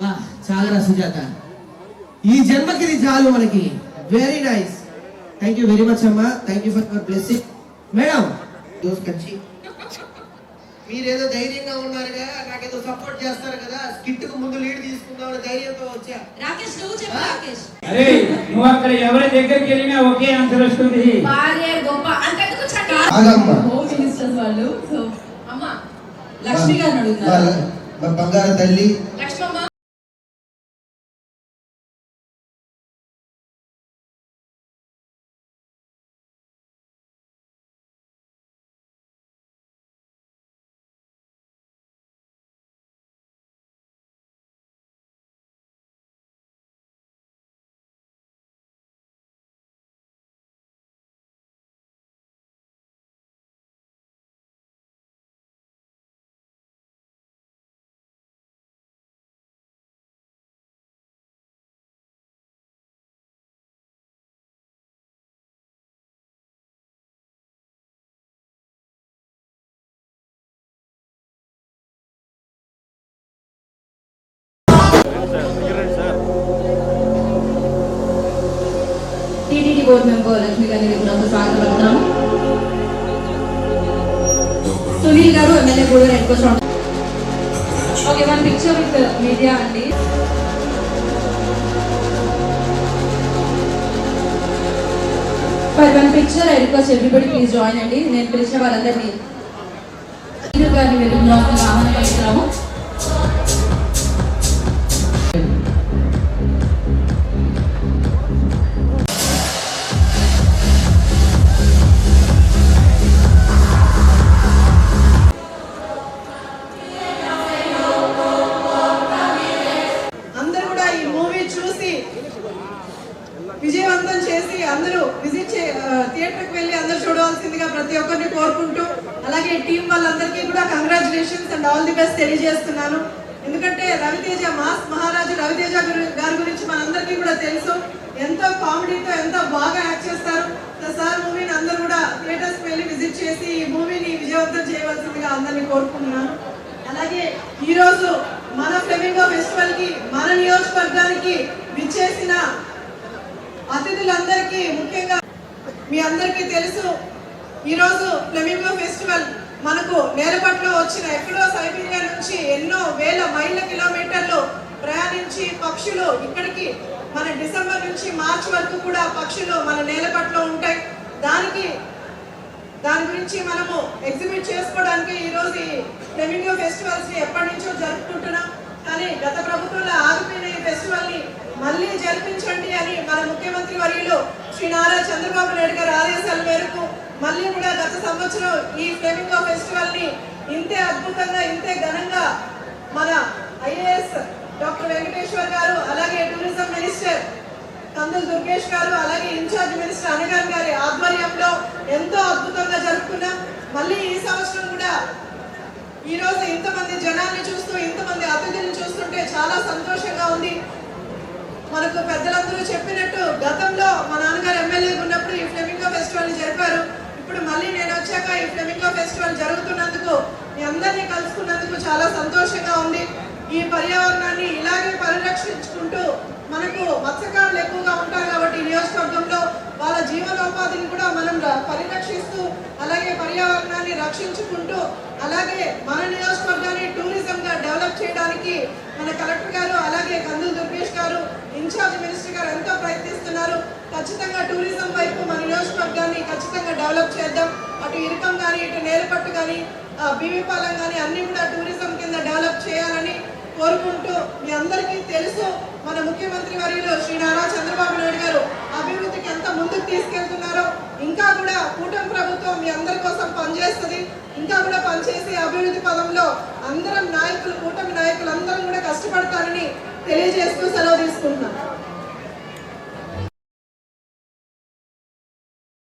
ఆ, చాలరా సుజాత ఈ జన్మకి ఇది చాలు మనకి very nice thank you very much అమ్మా thank you for your blessing madam those కచ్చి మీరేదో ధైర్యంగా ఉన్నారుగా నాకేదో సపోర్ట్ చేస్తారు కదా స్కిట్కు ముందు లీడ్ తీసుకుందామని ధైర్యంతో వచ్చా. రాకేష్ నువ్వు చెప్పు రాకేష్. అరే నువ్వు అక్కడ ఎవరి దగ్గరికి వెళ్ళినా ఒకే ఆన్సర్ వస్తుంది. భార్య గొప్ప అంతెందుకు చండి ఆగమ్మా. హోమ్ మినిస్టర్స్ వాళ్ళు సో అమ్మ లక్ష్మి గారిని అడుగుతున్నారు మా బంగారు తల్లి లక్ష్మమ్మ బోర్డు మెంబర్ లక్ష్మి గారిని కూడా స్వాగతం పలుకుతున్నాము సునీల్ గారు ఎమ్మెల్యే కూడా request okay one picture with media అండి. For one picture I request everybody please join అండి. నేను పిలిచిన వాళ్ళందరినీ. గారిని వెళ్ళి ఆహ్వానిస్తున్నాము అందరూ విజయవంతం చేసి అందరూ విజిట్ చే థియేటర్కి వెళ్ళి అందరూ చూడవలసిందిగా ప్రతి ఒక్కరిని కోరుకుంటూ అలాగే టీం వాళ్ళందరికీ కూడా congratulations and all the best తెలియజేస్తున్నాను. ఎందుకంటే రవితేజ మాస్ మహారాజు రవితేజ గారి గురించి మనందరికీ కూడా తెలుసు. ఎంతో కామెడీతో ఎంతో బాగా యాక్ట్ చేస్తారు. సార్ మూవీని అందరూ కూడా థియేటర్స్కి వెళ్ళి విజిట్ చేసి ఈ మూవీని విజయవంతం చేయవలసిందిగా అందరినీ కోరుకుంటున్నాను. అలాగే ఈరోజు మన ఫ్లెమింగో ఫెస్టివల్కి మన నియోజకవర్గానికి విచ్చేసిన అతిథులందరికీ ముఖ్యంగా మీ అందరికీ తెలుసు ఈరోజు ఫ్లెమింగో ఫెస్టివల్ మనకు నేలపట్లో వచ్చిన ఎక్కడో సైబీరియా నుంచి ఎన్నో వేల మైళ్ళ కిలోమీటర్లు ప్రయాణించి పక్షులు ఇక్కడికి మన డిసెంబర్ నుంచి మార్చ్ వరకు కూడా పక్షులు మన నేలపట్లో ఉంటాయి. దానికి దాని గురించి మనము ఎగ్జిబిట్ చేసుకోవడానికి ఈరోజు ఈ ఫ్లెమింగో ఫెస్టివల్స్ ఎప్పటి నుంచో జరుపుకుంటున్నాం. కానీ గత ప్రభుత్వంలో ఆగిపోయిన ఈ ఫెస్టివల్ని మళ్ళీ జరిపించండి అని మన ముఖ్యమంత్రి వర్యులు శ్రీ నారా చంద్రబాబు నాయుడు గారి ఆదేశాల మేరకు మళ్ళీ కూడా గత సంవత్సరం ఈ ఫ్లెమింగో ఫెస్టివల్ని ఇంతే అద్భుతంగా ఇంతే ఘనంగా మన ఐఏఎస్ డాక్టర్ వెంకటేశ్వర్ గారు అలాగే టూరిజం మినిస్టర్ కందులు దుర్గేష్ గారు అలాగే ఇన్ఛార్జ్ మినిస్టర్ అనగాన్ గారి ఆధ్వర్యంలో ఎంతో అద్భుతంగా జరుపుకున్నాం. మళ్ళీ ఈ సంవత్సరం కూడా ఈ రోజు ఇంతమంది జనాన్ని చూస్తూ ఇంతమంది అతిథులను చూస్తుంటే చాలా మనకు పెద్దలందరూ చెప్పినట్టు గతంలో మా నాన్నగారు ఎమ్మెల్యేగా ఉన్నప్పుడు ఈ ఫ్లెమింగో ఫెస్టివల్ జరిపారు. ఇప్పుడు మళ్ళీ నేను వచ్చాక ఈ ఫ్లెమింగో ఫెస్టివల్ జరుగుతున్నందుకు మీ అందరినీ కలుసుకున్నందుకు చాలా సంతోషంగా ఉంది. ఈ పర్యావరణాన్ని ఇలాగే పరిరక్షించుకుంటూ మనకు మత్స్యకారులు ఎక్కువగా ఉంటారు కాబట్టి ఈ నియోజకవర్గంలో వాళ్ళ జీవనోపాధిని కూడా మనం ర- పరిరక్షిస్తూ అలాగే పర్యావరణాన్ని రక్షించుకుంటూ అలాగే మన నియోజకవర్గాన్ని టూరిజంగా డెవలప్ చేయడానికి మన కలెక్టర్ గారు అలాగే కందులు దుర్గేష్ గారు ఇన్ఛార్జ్ మినిస్టర్ గారు ఎంతో ప్రయత్నిస్తున్నారు. ఖచ్చితంగా టూరిజం వైపు మన నియోజకవర్గాన్ని ఖచ్చితంగా డెవలప్ చేద్దాం. అటు ఇరకం కానీ ఇటు నేలపట్టు కానీ బీవీపాలెం కానీ అన్ని కూడా టూరిజం కింద డెవలప్ చేయాలని కోరుకుంటూ మీ అందరికీ తెలుసు. మన ముఖ్యమంత్రి వర్యులు శ్రీ నారా చంద్రబాబు నాయుడు గారు అభివృద్ధికి ఎంత ముందుకు తీసుకెళ్తారు కూటమి ప్రభుత్వం మీ అందరి కోసం పనిచేస్తుంది. ఇంకా కూడా పనిచేసి అభివృద్ధి పదంలో అందరం నాయకులు కూటమి నాయకులు అందరం కూడా కష్టపడతారని తెలియజేస్తూ సెలవు తీసుకుంటున్నాం.